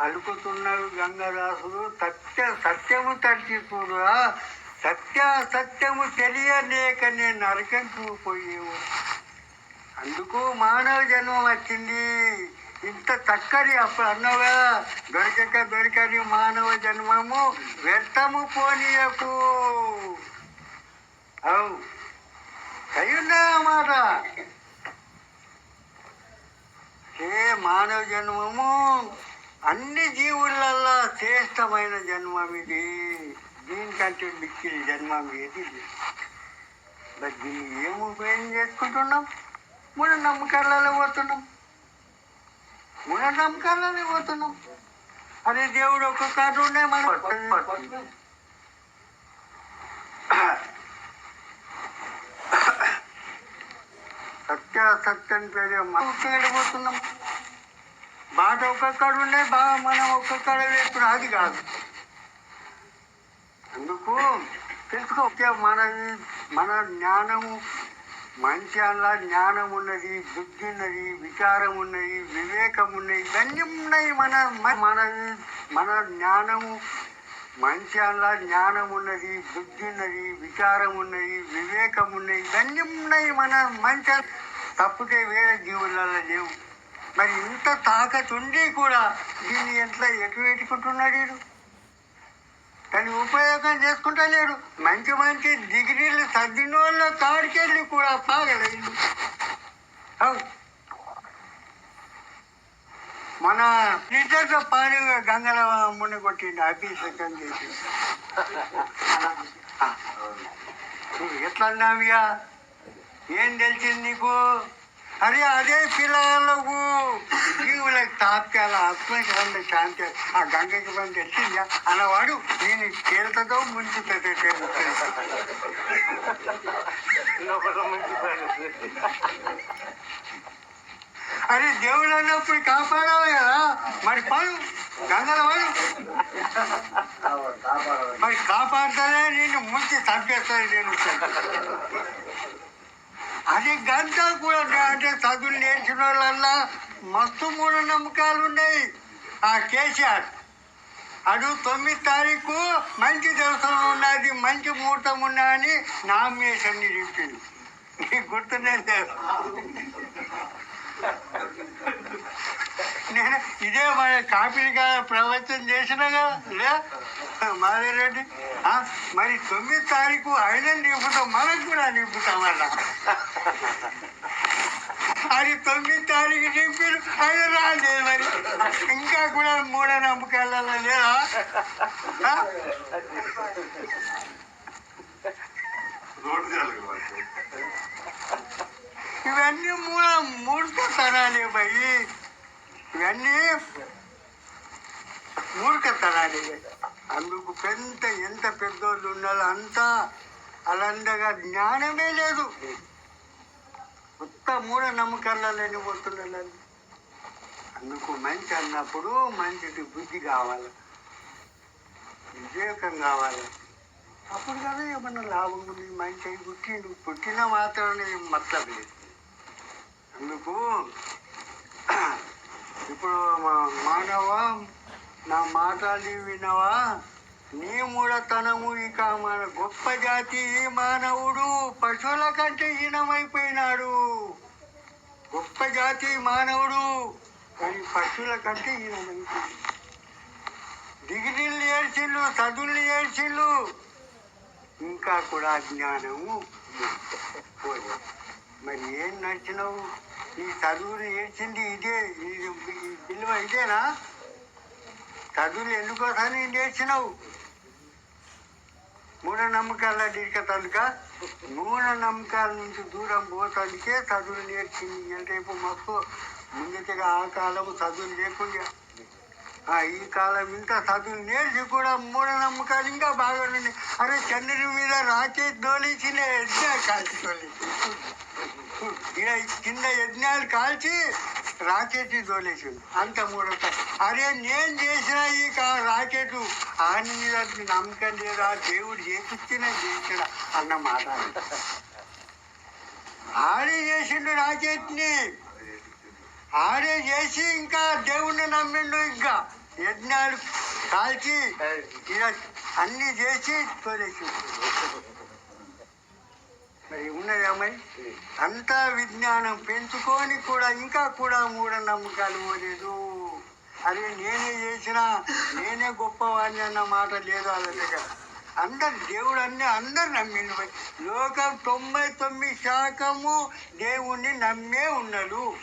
అలుకుతున్నాడు గంగదాసుడు సత్య సత్యము తడిచి సత్య సత్యము తెలియలేక నేను నరకం పోయేవు అందుకు మానవ జన్మం వచ్చింది. ఇంత చక్కని అప్పుడు అన్నవా? దొరకక దొరకని మానవ జన్మము వ్యర్థము పోనీయకు. అవు. అయ్యున్నా మాట? ఏ మానవ జన్మము? అన్ని జీవులల్లో శ్రేష్టమైన జన్మం ఇది. దీనికంటే మిక్కిలి జన్మం ఏది లేదు. మరి దీన్ని ఏం ఉపయోగం చేసుకుంటున్నాం? మూఢ నమ్మకాలలో పోతున్నాం. మూఢ నమ్మకాలలో పోతున్నాం. అదే దేవుడు ఒక్కొక్కటి కాదు ఉండే మనం సత్య సత్యం పేరు వెళ్ళిపోతున్నాం బాధ ఒక్కొక్కడు ఉండే బాగా మనం ఒక్కొక్కడ వేపుడు అది కాదు. అందుకు తెలుసుకో మన మన జ్ఞానము మంచి అలా జ్ఞానం ఉన్నది బుద్ధి ఉన్నది విచారం ఉన్నది వివేకం ఉన్నది ఇవన్నీ ఉన్నాయి మన మన మన జ్ఞానము. మంచి అలా జ్ఞానం ఉన్నది బుద్ధి ఉన్నది విచారం ఉన్నది వివేకం ఉన్నది ఇవన్నీ ఉన్నాయి మన మంచి తప్పితే వేరే జీవులలో లేవు. మరి ఇంత తాకతుండి కూడా దీన్ని ఎట్లా ఎటు పెట్టుకుంటున్నాడు వీడు? కానీ ఉపయోగం చేసుకుంటా లేడు. మంచి మంచి డిగ్రీలు చదివిన వాళ్ళ కాడికెళ్ళి కూడా పాగలేదు. మన లీటర్తో పాలు గంగల ముని కొట్టిండు అభిషేకం చేసి. నువ్వు ఎట్లా అన్నావియా ఏం తెలిసింది నీకు? అరే అదే పిల్లలకు జీవులకు తాత్కాల ఆత్మకి శాంతి ఆ గంగకి బంది తెలిసిందా అన్నవాడు నేను తేలుతుందో ముంచుతుందో తేలుతుంది అరే దేవుడు అన్నప్పుడు కాపాడాలి కదా మరి పడు గంగల వాడు మరి కాపాడుతానే నేను ముంచి చంపేస్తాను నేను అది గంట కూడా అంటే చదువులు నేర్చిన వాళ్ళల్లా మస్తు మూఢ నమ్మకాలు ఉన్నాయి ఆ కేసీఆర్ అడు తొమ్మిది తారీఖు మంచి దర్శనం ఉన్నది మంచి ముహూర్తం ఉన్నా అని నామినేషన్ చెప్పింది నీకు గుర్తునే లేదు నేను ఇదే మన కాపీగా ప్రవచనం చేసినగా లే? మాధవరెడ్డి. మరి తొమ్మిది తారీఖు ఆయన నింపుతాం మనకు కూడా నింపుతాం అలా అది తొమ్మిది తారీఖు నింపారు ఆయన రాలేదు మరి. ఇంకా కూడా మూఢ నమ్మకాలలో లేదా? ఇవన్నీ మూల మూర్ఖతనాలే భయ్. ఇవన్నీ మూర్ఖతనాలే అందుకు పెద్ద ఎంత పెద్దోళ్ళు ఉన్నారో అంతా అలందగా జ్ఞానమే లేదు. కొత్త మూఢ నమ్మకాలని పోతున్నారు అందుకు మంచి అన్నప్పుడు మంచిది బుద్ధి కావాలి. వివేకం కావాలి. అప్పుడు కదా ఏమన్నా లాభం ఉంది మంచి పుట్టిండు పుట్టిన మాత్రమే మతలబ్ లేదు అందుకు ఇప్పుడు మానవ నా మాటలు వినవా? నీ మూఢతనము ఇక మన గొప్ప జాతి మానవుడు పశువుల కంటే హీనమైపోయినాడు. గొప్ప జాతి మానవుడు కానీ పశువుల కంటే హీనమైపోయింది డిగ్రీలు ఏడ్చిళ్ళు చదువులు ఏడ్చిళ్ళు ఇంకా కూడా జ్ఞానము మరి ఏం నచ్చినావు ఈ చదువులు ఏడ్చింది ఇదే ఇది ఈ విలువ ఇదేనా? చదువులు ఎందుకోసారి నేర్చినావు మూఢనమ్మకాల డీకతలుక మూఢనమ్మకాల నుంచి దూరం పోతానికే చదువులు నేర్చింది. అంటే ఇప్పుడు మాకు ముందుగా ఆ కాలం చదువులు లేకుండా ఈ కాలం ఇంకా చదువు నేర్చి కూడా మూఢనమ్మకాలు ఇంకా బాగా ఉన్నాయి. అరే చంద్రుని మీద రాకెట్ దోలించిన యజ్ఞాలు కాల్చి తోలేసి కింద యజ్ఞాలు కాల్చి రాకెట్ దోలేసింది అంత మూడత అరే నేను చేసిన ఈ కా- రాకెట్ ఆయన మీద నమ్మకం లేదా? దేవుడు చేపించిన చేసిన అన్న మాట. ఆడే చేసిండు రాకెట్ని. ఆడే చేసి ఇంకా దేవుణ్ణి నమ్మిండు ఇంకా. యజ్ఞాలు కాల్చి అన్ని చేసి తోలేసి మరి ఉన్నది అంతా విజ్ఞానం పెంచుకొని కూడా ఇంకా కూడా మూఢనమ్మకాలు పోలేదు. అరే నేనే చేసిన నేనే గొప్పవాడిని అన్న మాట లేదు వాళ్ళ దగ్గర. అందరు దేవుడు అన్ని అందరు నమ్మిండు. లోకం తొంభై తొమ్మిది శాతము దేవుణ్ణి నమ్మే ఉన్నాడు.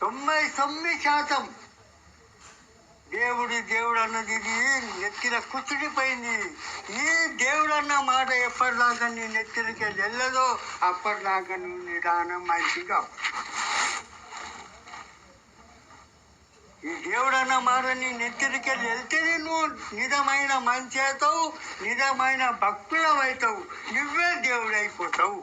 తొంభై తొమ్మిది శాతం. దేవుడి దేవుడు అన్నది ఇది నెత్తిన కుచ్చుడిపోయింది ఈ దేవుడు అన్న మాట ఎప్పటిదాకా నీ నెత్తినకి వెళ్ళదో అప్పటిదాకా నువ్వు నిదానం మంచిగా ఈ దేవుడు అన్న మాట నీ నెత్తినకి వెళ్తేనే నువ్వు నిజమైన మంచి అవుతావు నిజమైన భక్తులవైతావు. నువ్వే దేవుడు అయిపోతావు